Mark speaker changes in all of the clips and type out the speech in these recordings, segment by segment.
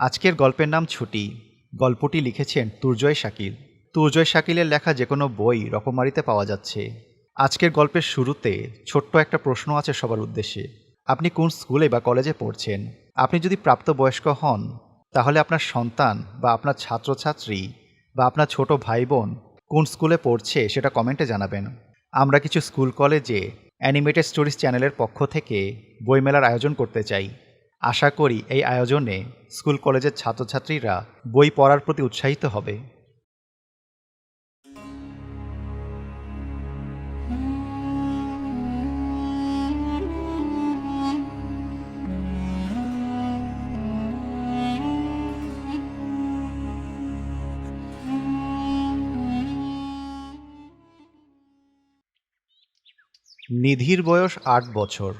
Speaker 1: আজকের গল্পের নাম ছুটি। গল্পটি লিখেছেন তুর্জয় শাকিল। তুর্জয় শাকিলের লেখা যে কোনো বই রকমারিতে পাওয়া যাচ্ছে। আজকের গল্পের শুরুতে ছোট্ট একটা প্রশ্ন আছে সবার উদ্দেশ্যে। আপনি কোন স্কুলে বা কলেজে পড়ছেন? আপনি যদি প্রাপ্তবয়স্ক হন, তাহলে আপনার সন্তান বা আপনার ছাত্রছাত্রী বা আপনার ছোট ভাই বোন কোন স্কুলে পড়ছে সেটা কমেন্টে জানাবেন। আমরা কিছু স্কুল কলেজে অ্যানিমেটেড স্টোরিজ চ্যানেলের পক্ষ থেকে বইমেলার আয়োজন করতে চাই। আশা করি এই আয়োজনে স্কুল কলেজের ছাত্রছাত্রীরা বই পড়ার প্রতি উৎসাহিত হবে। নিধির বয়স আট বছর।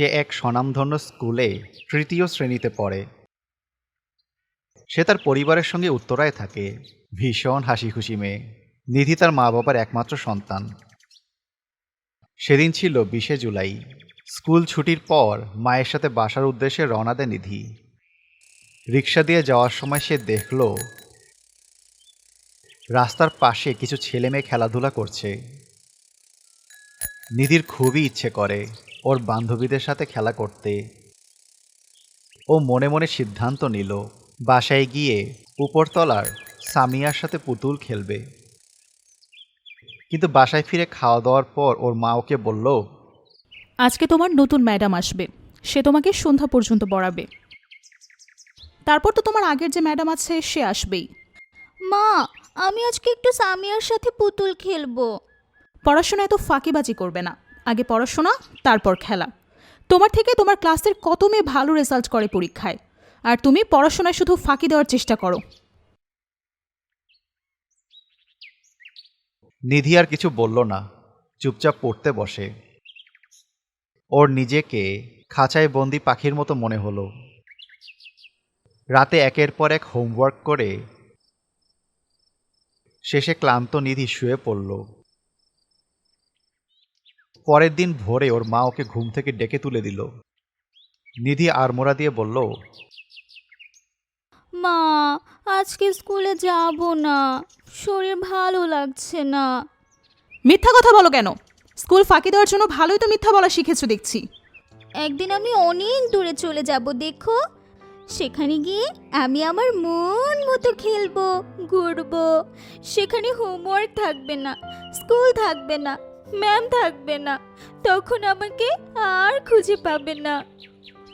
Speaker 1: সে এক স্বনামধন্য স্কুলে তৃতীয় শ্রেণীতে পড়ে। সে তার পরিবারের সঙ্গে উত্তরায় থাকে। ভীষণ হাসি খুশি মেয়ে। নিধি তার মা বাবার একমাত্র সন্তান। সেদিন ছিল বিশে জুলাই। স্কুল ছুটির পর মায়ের সাথে বাসার উদ্দেশ্যে রওনা দেয় নিধি। রিক্সা দিয়ে যাওয়ার সময় সে দেখল, রাস্তার পাশে কিছু ছেলে মেয়ে খেলাধুলা করছে। নিধির খুবই ইচ্ছে করে। ওর বান্ধবীদের সাথে খেলা করতে। ও মনে মনে সিদ্ধান্ত নিল বাসায় গিয়ে উপরতলার সামিয়ার সাথে পুতুল খেলবে। কিন্তু বাসায় ফিরে খাওয়া দাওয়ার পর ওর মা ওকে বলল
Speaker 2: আজকে তোমার নতুন ম্যাডাম আসবে। সে তোমাকে সন্ধ্যা পর্যন্ত পড়াবে। তারপর তো তোমার আগের যে ম্যাডাম আছে সে আসবেই।
Speaker 3: মা আমি আজকে একটু সামিয়ার সাথে পুতুল খেলব।
Speaker 2: পড়াশোনা এত ফাঁকিবাজি করবে না। আগে পড়াশোনা, তারপর খেলা। তোমার থেকে তোমার ক্লাসের কত মেয়ে ভালো রেজাল্ট করে পরীক্ষায়? আর তুমি পড়াশোনায় শুধু ফাঁকি দেওয়ার চেষ্টা করো।
Speaker 1: নিধি আর কিছু বলল না, চুপচাপ পড়তে বসে। ওর নিজেকে খাঁচায় বন্দি পাখির মতো মনে হলো। রাতে একের পর এক হোমওয়ার্ক করে শেষে ক্লান্ত নিধি শুয়ে পড়ল। পরের দিন ভোরে ওর মা ওকে ঘুম থেকে ডেকে তুলে দিল। নিধি আড়মোড়া দিয়ে বলল
Speaker 3: মা আজকে স্কুলে যাব না। শরীর ভালো লাগছে না।
Speaker 2: মিথ্যা কথা বলো কেন? স্কুল ফাঁকি দেওয়ার জন্য ভালোই তো মিথ্যা বলা শিখেছো দেখছি।
Speaker 3: একদিন আমি অনেক দূরে চলে যাব দেখো। সেখানে গিয়ে আমি আমার মন মতো খেলব ঘুরবো। সেখানে হোমওয়ার্ক থাকবে না স্কুল থাকবে না। ম্যাম থাকবে না তখন আমাকে আর খুঁজে পাবে না।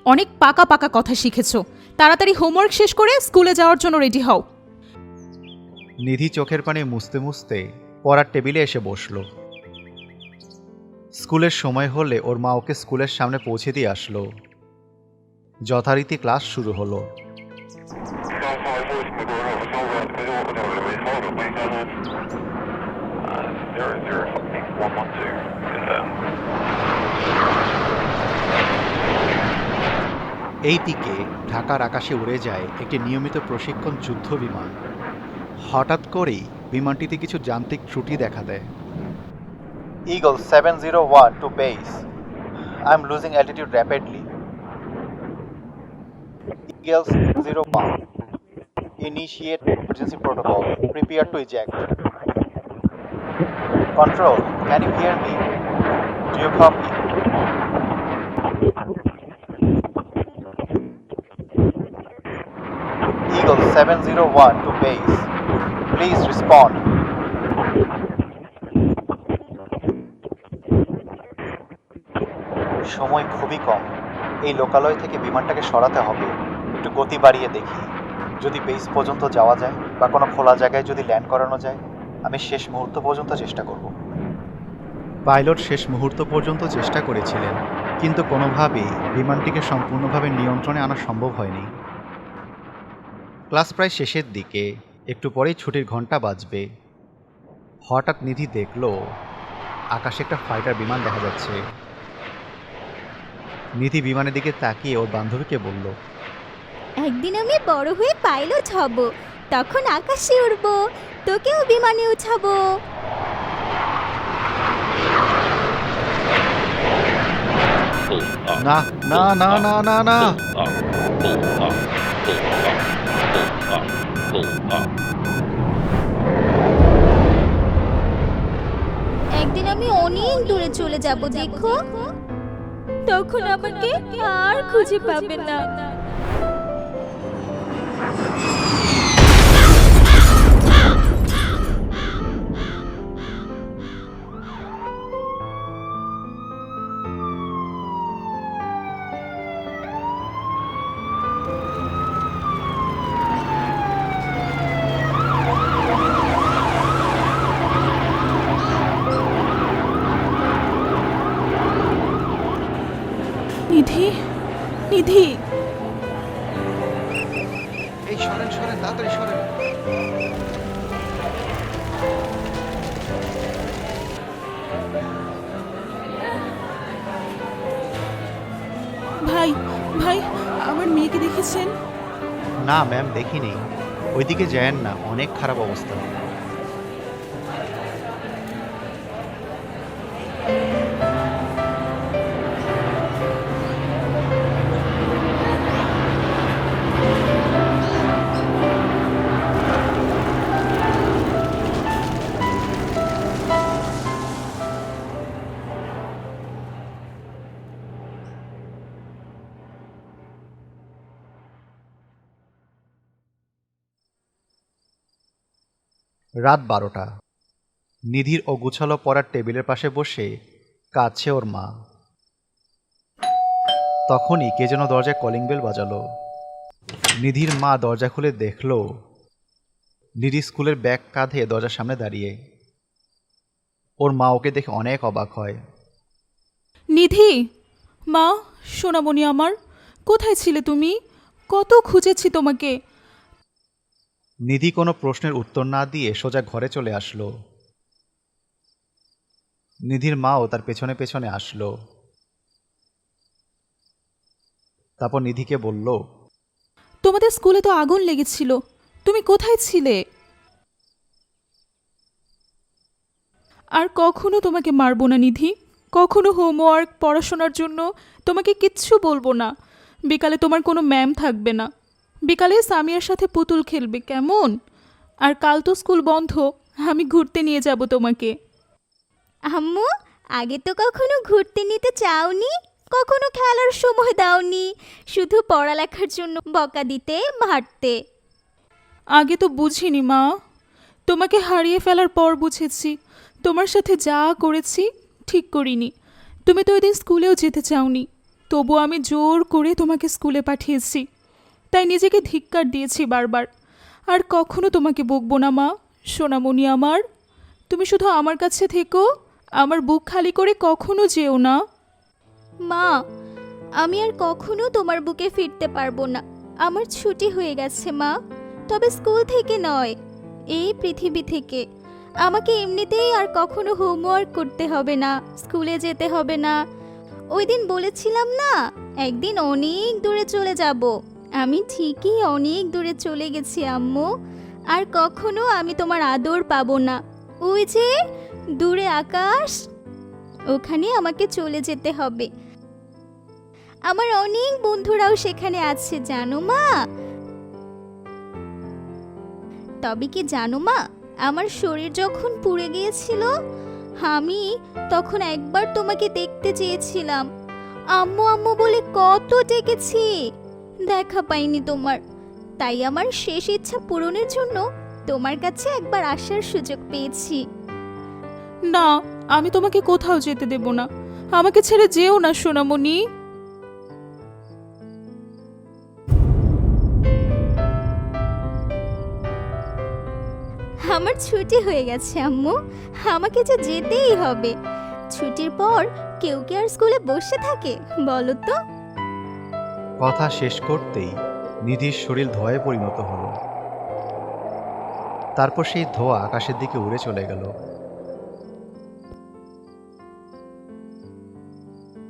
Speaker 2: অনেক পাকা পাকা কথা শিখেছো। তাড়াতাড়ি হোমওয়ার্ক শেষ করে স্কুলে যাওয়ার জন্য রেডি হও।
Speaker 1: নিধি চোখের পানি মুছতে মুছতে পড়ার টেবিলে এসে বসল। স্কুলের সময় হলে ওর মা ওকে স্কুলের সামনে পৌঁছে দিয়ে আসলো। যথারীতি ক্লাস শুরু হলো। এই দিকে ঢাকার আকাশে উড়ে যায় একটি নিয়মিত প্রশিক্ষণ যুদ্ধ বিমান। হঠাৎ করেই বিমানটিতে কিছু যান্ত্রিক ত্রুটি দেখা দেয়। Eagle seven zero one two base I am losing attitude rapidly eagles zero one initiate emergency protocol. Prepare to eject. Control. Can you hear me? Do you copy? Eagle 701 to base. Please respond. সময় খুবই কম। এই লোকালয় থেকে বিমানটাকে সরাতে হবে। একটু গতি বাড়িয়ে দেখি। যদি বেস পর্যন্ত যাওয়া যায় বা কোনো খোলা জায়গায় যদি ল্যান্ড করানো যায়। আমি শেষ মুহূর্ত পর্যন্ত চেষ্টা করব। পাইলট শেষ মুহূর্ত পর্যন্ত চেষ্টা করেছিলেন কিন্তু কোনোভাবেই বিমানটিকে সম্পূর্ণভাবে নিয়ন্ত্রণে আনা সম্ভব হয়নি। ক্লাস প্রায় শেষের দিকে একটু পরেই ছুটির ঘণ্টা বাজবে। হঠাৎ নিধি দেখল আকাশে একটা ফাইটার বিমান দেখা যাচ্ছে। নিধি বিমানের দিকে তাকিয়ে ওর বান্ধবীকে বলল
Speaker 3: একদিন আমি বড় হয়ে পাইলট হব তখন আকাশে উড়বো। তোকেও বিমানে উঠাবো।
Speaker 1: না না না না না না।
Speaker 3: একদিন আমি অনেক দূরে চলে যাব দেখো। তখন আমাকে আর খুঁজে পাবে না।
Speaker 2: দেখেছেন?
Speaker 1: না ম্যাম দেখিনি। ওইদিকে যায়েন না অনেক খারাপ অবস্থা। রাত বারোটা। নিধির ও গুছালো পড়ার টেবিলের পাশে বসে কাছে ওর মা। তখনই কে যেন দরজায় কলিং বেল বাজালো। নিধির মা দরজা খুলে দেখল, নিধি স্কুলের ব্যাগ কাঁধে দরজার সামনে দাঁড়িয়ে। ওর মা ওকে দেখে অনেক অবাক হয়।
Speaker 2: নিধি! মা, সোনামণি আমার, কোথায় ছিলে তুমি? কত খুঁজেছি তোমাকে।
Speaker 1: নিধি কোনো প্রশ্নের উত্তর না দিয়ে সোজা ঘরে চলে আসলো। নিধির মাও তার পেছনে পেছনে আসলো। তারপর নিধিকে বলল,
Speaker 2: তোমাদের স্কুলে তো আগুন লেগেছিল, তুমি কোথায় ছিলে? আর কখনো তোমাকে মারবো না নিধি, কখনো হোমওয়ার্ক, পড়াশোনার জন্য তোমাকে কিচ্ছু বলব না, বিকালে তোমার কোনো ম্যাম থাকবে না। বিকালে সামিয়ার সাথে পুতুল খেলবে কেমন? আর কাল তো স্কুল বন্ধ আমি ঘুরতে নিয়ে যাব তোমাকে।
Speaker 3: আম্মু আগে তো কখনো ঘুরতে নিতে চাওনি কখনো খেলার সময় দাওনি শুধু পড়ালেখার জন্য বকা দিতে মারতে।
Speaker 2: আগে তো বুঝিনি মা। তোমাকে হারিয়ে ফেলার পর বুঝেছি তোমার সাথে যা করেছি ঠিক করিনি। তুমি তো ওই দিন স্কুলেও যেতে চাওনি তবু আমি জোর করে তোমাকে স্কুলে পাঠিয়েছি। তাই নিজেকে ধিক্কার দিয়েছি বারবার। আর কখনো তোমাকে বকবো না, মা। সোনামণি আমার, তুমি শুধু আমার কাছে থেকো, আমার বুক খালি করে কখনো যেও না।
Speaker 3: মা, আমি আর কখনো তোমার বুকে ফিরতে পারব না। আমার ছুটি হয়ে গেছে, মা। তবে স্কুল থেকে নয়, এই পৃথিবী থেকে। আমাকে এমনিতেই আর কখনো হোমওয়ার্ক করতে হবে না, স্কুলে যেতে হবে না। ওই দিন বলেছিলাম না, একদিন অনেক দূরে চলে যাব। আমি ঠিকই অনেক দূরে চলে গেছি, আম্মু। আর কখনো আমি তোমার আদর পাবো না। ওই যে, দূরে আকাশ। ওখানে আমাকে চলে যেতে হবে। আমার অনেক বন্ধুরাও সেখানে আছে, জানো মা? তবে কি জানো মা, আমার শরীর যখন পুড়ে গিয়েছিল, আমি তখন একবার তোমাকে দেখতে চেয়েছিলাম। আম্মু আম্মু বলে কত ডেকেছি। দেখা পাইনি তোমার। তাই আমার শেষ ইচ্ছা পূরণের জন্য তোমার কাছে একবার আসার সুযোগ পেয়েছি।
Speaker 2: না আমি তোমাকে কোথাও যেতে দেব না। আমাকে ছেড়ে যেও না সোনামণি।
Speaker 3: আমার ছুটি হয়ে গেছে আম্মু। আমাকে যে যেতেই হবে। ছুটির পর কেউ কি আর স্কুলে বসে থাকে বলো তো?
Speaker 1: কথা শেষ করতেই নিধির শরীর ধোঁয়ায় পরিণত হলো। তারপর সেই ধোঁয়া আকাশের দিকে উড়ে চলে গেল।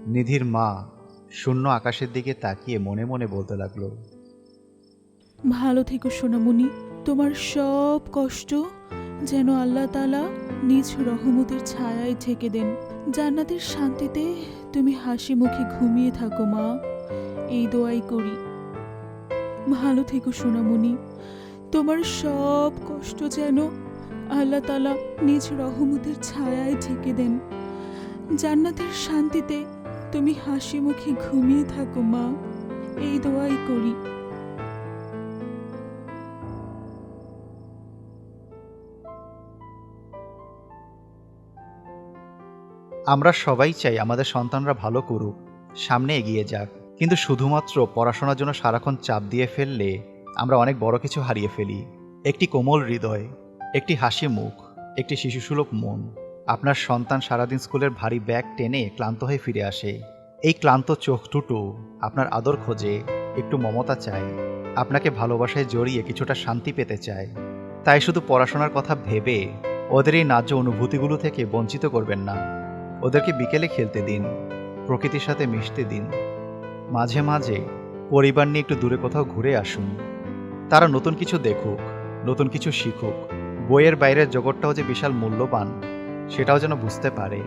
Speaker 1: নিধির মা শূন্য আকাশের দিকে তাকিয়ে মনে মনে বলতে লাগল,
Speaker 2: ভালো থেকো সোনামণি, তোমার সব কষ্ট যেন আল্লাহ তালা নিজ রহমতের ছায়ায় ঢেকে দেন। জান্নাতের শান্তিতে তুমি হাসি মুখে ঘুমিয়ে থাকো মা। এই দোয়াই করি। ভালো থেকো সোনামণি। তোমার সব কষ্ট যেন আল্লাহ তালা নিজ রহমতের ছায়ায় ঢেকে দেন। জান্নাতের শান্তিতে তুমি হাসি মুখে ঘুমিয়ে থাকো মা। এই দোয়াই করি।
Speaker 1: আমরা সবাই চাই আমাদের সন্তানরা ভালো করুক। সামনে এগিয়ে যাক। কিন্তু শুধুমাত্র পড়াশোনার জন্য সারাক্ষণ চাপ দিয়ে ফেললে আমরা অনেক বড় কিছু হারিয়ে ফেলি। একটি কোমল হৃদয়, একটি হাসি মুখ, একটি শিশুসুলভ মন, আপনার সন্তান সারাদিন স্কুলের ভারী ব্যাগ টেনে ক্লান্ত হয়ে ফিরে আসে। এই ক্লান্ত চোখ দুটো আপনার আদর খোঁজে, একটু মমতা চায়, আপনাকে ভালোবাসায় জড়িয়ে কিছুটা শান্তি পেতে চায়। তাই শুধু পড়াশোনার কথা ভেবে ওদের এই ন্যায্য অনুভূতিগুলো থেকে বঞ্চিত করবেন না। ওদেরকে বিকেলে খেলতে দিন, প্রকৃতির সাথে মিশতে দিন। মাঝে মাঝে পরিবার নিয়ে একটু দূরে কোথাও ঘুরে আসুন। তারা নতুন কিছু দেখুক, নতুন কিছু শিখুক। বইয়ের বাইরের জগৎটাও যে বিশাল মূল্যবান, সেটাও যেন বুঝতে পারে।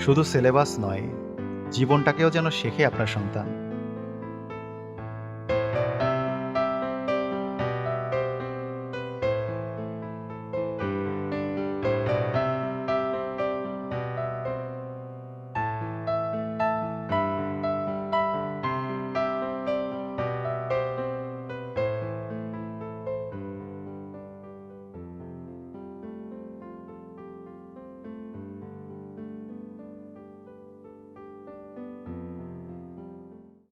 Speaker 1: শুধু সিলেবাস নয়, জীবনটাকেও যেন শেখে আপনার সন্তান।